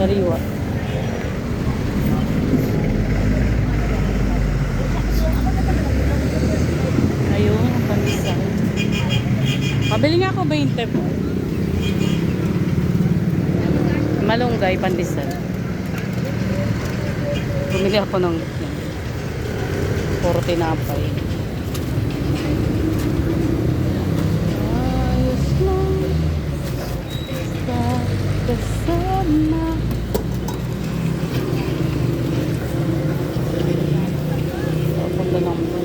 Sariwa. Ayun, pandesal. Pabili nga ako 20 po. Malunggay, pandesal. Bumili ako ng puro tinapay. Ayos lang sa kasama. Papunta lang po.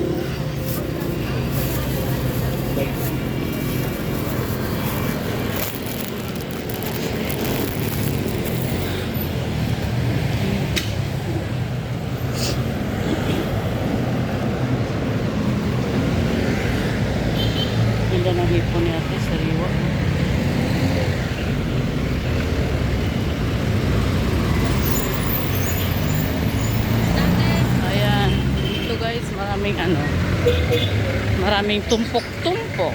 Ganda ng hipon ni ate, sariwa. Ayan. Dito guys, maraming ano, maraming tumpok-tumpok.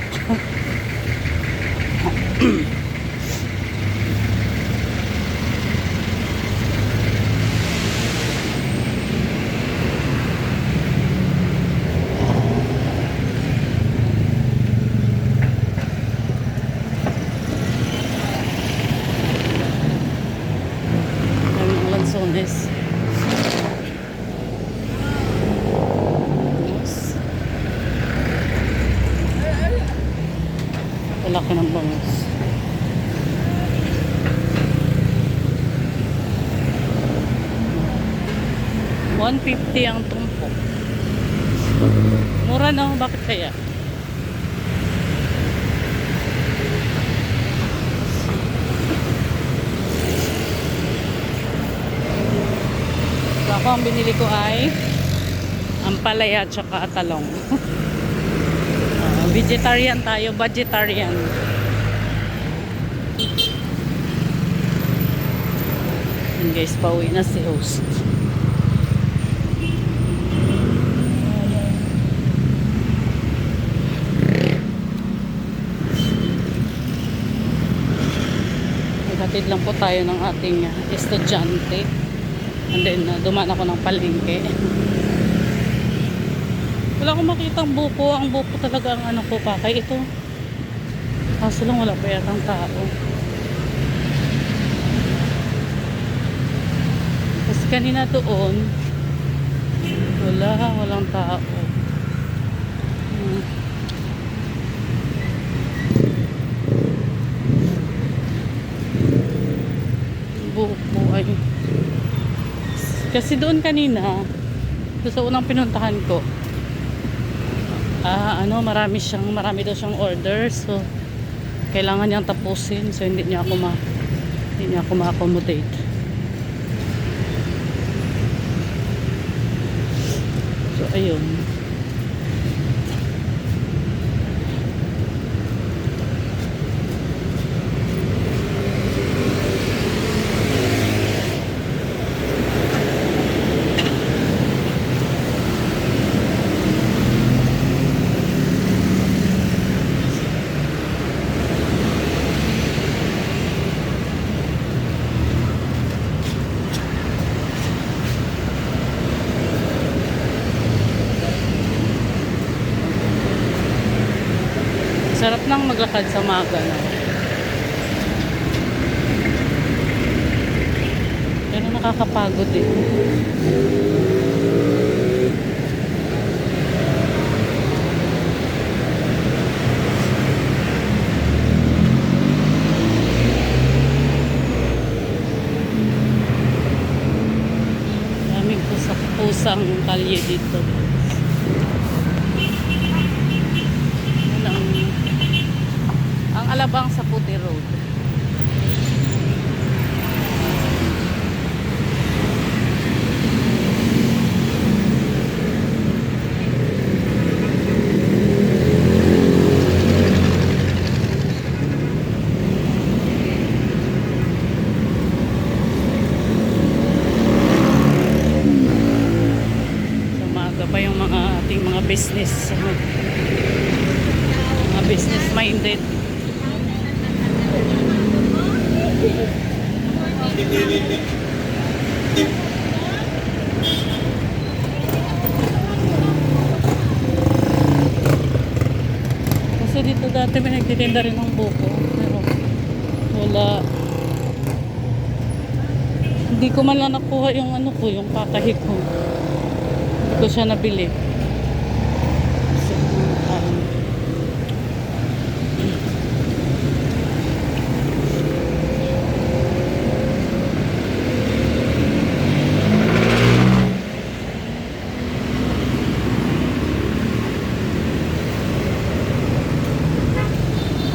Malaki ng bangus. One fifty ang tumpo. Mura na, bakit kaya? So ako ang binili ko ay ampalaya at saka talong. Ah, vegetarian tayo, vegetarian. Yan guys, pauwi na si host. Naghatid lang po tayo ng ating uh, estudyante. And then, uh, dumaan ako ng palengke. Wala akong makitang buko. Ang buko talaga ang ano ko pa. Kaya ito. Kaso lang wala pa yatang tao. Kasi kanina doon, wala, walang tao. Hmm. Buko ay kasi doon kanina, doon sa unang pinuntahan ko, ah, ano, marami siyang, marami daw siyang order. So, kailangan niyang tapusin. So, hindi niya ako ma, hindi niya ako ma-accommodate. So, ayun. Sarap nang maglakad sa maga na. Pero nakakapagod eh. Daming pusak-pusang kalye dito. Yan ang, ang alabang sa Puti Road. Pa yung mga ating mga business. Mga business minded. Kasi dito dati may nagtitinda rin ng buko. Pero wala. Hindi ko man lang nakuha yung ano ko, yung pakahi ko. Hindi ko siya nabili. Kasi, um,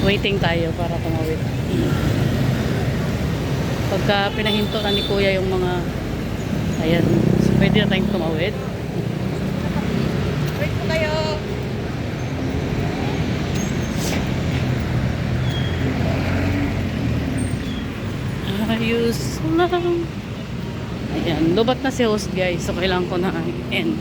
waiting tayo para tumawid. Pagka pinahinto na ni Kuya yung mga ayan, so pwede na tayong tumawid. Wait po kayo. Ayos lang. Ayan, lubat na si host guys. So, kailangan ko na end.